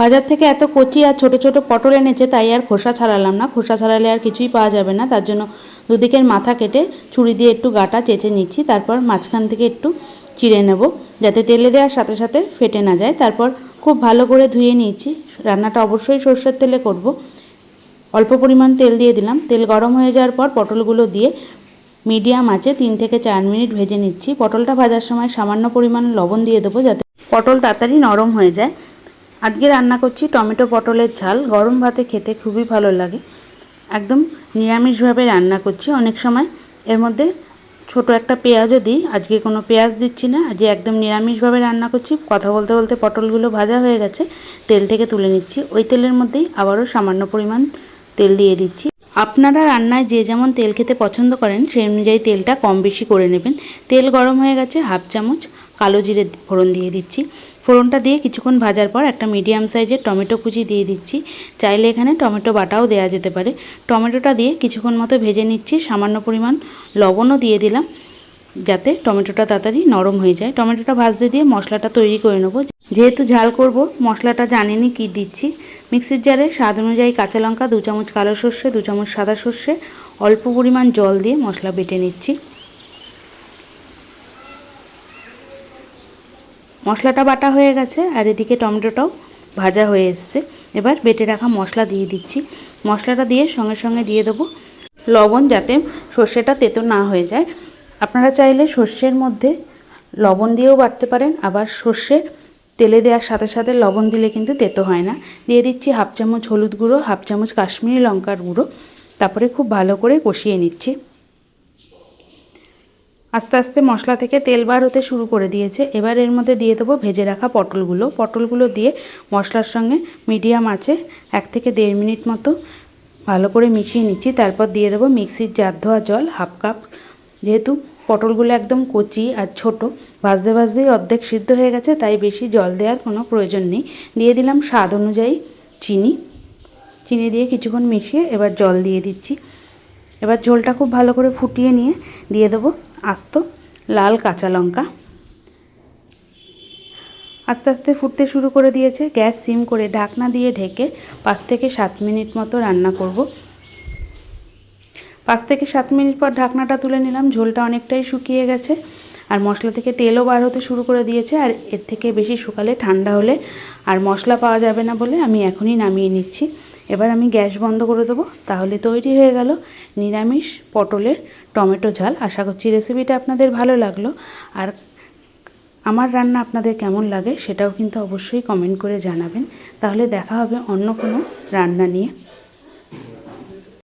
বাজার থেকে এত কচি আর ছোট ছোট পটল এনেছে, তাই আর খোসা ছাড়ালাম না। খোসা ছাড়ালে আর কিছুই পাওয়া যাবে না, তার জন্য দুদিকের মাথা কেটে ছুরি দিয়ে একটু গাটা চেঁচে নিচ্ছি, তারপর মাঝখান থেকে একটু চিড়ে নেব, যাতে তেলে দেওয়ার সাথে সাথে ফেটে না যায়। তারপর খুব ভালো করে ধুয়ে নিয়েছি, রান্নাটা অবশ্যই সর্ষের তেলে করব। অল্প পরিমাণ তেল দিয়ে দিলাম, তেল গরম হয়ে যাওয়ার পর পটলগুলো দিয়ে মিডিয়াম আঁচে তিন থেকে চার মিনিট ভেজে নিচ্ছি। পটলটা ভাজার সময় সামান্য পরিমাণ লবণ দিয়ে দেবো, যাতে পটল তাড়াতাড়ি নরম হয়ে যায়। আজকে রান্না করছি টমেটো পটলের ঝাল। গরম ভাতে খেতে খুবই ভালো লাগে। একদম নিরামিষভাবে রান্না করছি অনেক সময়। এর মধ্যে ছোট একটা পেঁয়াজও দিই। আজকে কোনো পেঁয়াজ দিচ্ছি না। আজকে একদম নিরামিষভাবে রান্না করছি। কথা বলতে বলতে পটলগুলো ভাজা হয়ে গেছে। তেল থেকে তুলে নিচ্ছি। ওই তেলের মধ্যেই আবারও সামান্য পরিমাণ তেল দিয়ে দিচ্ছি। আপনারা রান্নায় যে যেমন তেল খেতে পছন্দ করেন, সেই অনুযায়ী তেলটা কম বেশি করে নেবেন। তেল গরম হয়ে গেছে, হাফ চামচ কালো জিরে ফোড়ন দিয়ে দিচ্ছি। ফোড়নটা দিয়ে কিছুক্ষণ ভাজার পর একটা মিডিয়াম সাইজের টমেটো কুচি দিয়ে দিচ্ছি। চাইলে এখানে টমেটো বাটাও দেওয়া যেতে পারে। টমেটোটা দিয়ে কিছুক্ষণ মতো ভেজে নিচ্ছি। সামান্য পরিমাণ লবণও দিয়ে দিলাম, যাতে টমেটোটা তাড়াতাড়ি নরম হয়ে যায়। টমেটোটা ভাজতে দিয়ে মশলাটা তৈরি করে নেব। যেহেতু ঝাল করব, মশলাটা জানেনি কি দিচ্ছি। মিক্সির জারে স্বাদ অনুযায়ী কাঁচা লঙ্কা, দু চামচ কালো সর্ষে, দু চামচ সাদা সর্ষে, অল্প পরিমাণ জল দিয়ে মশলা বেটে নিচ্ছি। মশলাটা বাটা হয়ে গেছে আর এদিকে টমেটোটাও ভাজা হয়ে এসছে। এবার বেটে রাখা মশলা দিয়ে দিচ্ছি। মশলাটা দিয়ে সঙ্গে সঙ্গে দিয়ে দেবো লবণ যাতে সর্ষেটা তেতো না হয়ে যায়। আপনারা চাইলে সর্ষের মধ্যে লবণ দিয়েও বাটতে পারেন, আবার সর্ষে তেলে দেওয়ার সাথে সাথে লবণ দিলে কিন্তু তেতো হয় না। দিয়ে দিচ্ছি হাফ চামচ হলুদ গুঁড়ো, হাফ চামচ কাশ্মীরি লঙ্কার গুঁড়ো। তারপরে খুব ভালো করে কষিয়ে নিচ্ছি। আস্তে আস্তে মশলা থেকে তেল বার হতে শুরু করে দিয়েছে। এবার এর মধ্যে দিয়ে দেবো ভেজে রাখা পটলগুলো। পটলগুলো দিয়ে মশলার সঙ্গে মিডিয়াম আছে, এক থেকে দেড় মিনিট মতো ভালো করে মিশিয়ে নিচ্ছি। তারপর দিয়ে দেবো মিক্সির জার ধোয়া জল, হাফ কাপ। যেহেতু পটলগুলো একদম কচি আর ছোট, ভাজতে ভাজতেই অর্ধেক সিদ্ধ হয়ে গেছে, তাই বেশি জল দেওয়ার কোনো প্রয়োজন নেই। দিয়ে দিলাম স্বাদ অনুযায়ী চিনি। চিনি দিয়ে কিছুক্ষণ মিশিয়ে এবার জল দিয়ে দিচ্ছি। এবার ঝোলটা খুব ভালো করে ফুটিয়ে নিয়ে দিয়ে দেবো আস্ত লাল কাঁচা লঙ্কা। আস্তে আস্তে ফুটতে শুরু করে দিয়েছে, গ্যাস সিম করে ঢাকনা দিয়ে ঢেকে পাঁচ থেকে সাত মিনিট মতো রান্না করব। পাঁচ থেকে সাত মিনিট পর ঢাকনাটা তুলে নিলাম, ঝোলটা অনেকটাই শুকিয়ে গেছে আর মশলা থেকে তেলও বার হতে শুরু করে দিয়েছে আর এর থেকে বেশি শুকালে ঠান্ডা হলে আর মশলা পাওয়া যাবে না বলে আমি এখনই নামিয়ে নিচ্ছি। এবার আমি গ্যাস বন্ধ করে দেবো। তাহলে তৈরি হয়ে গেল নিরামিষ পটলের টমেটো ঝাল। আশা করছি রেসিপিটা আপনাদের ভালো লাগল। আর আমার রান্না আপনাদের কেমন লাগে সেটাও কিন্তু অবশ্যই কমেন্ট করে জানাবেন। তাহলে দেখা হবে অন্য কোনো রান্না নিয়ে।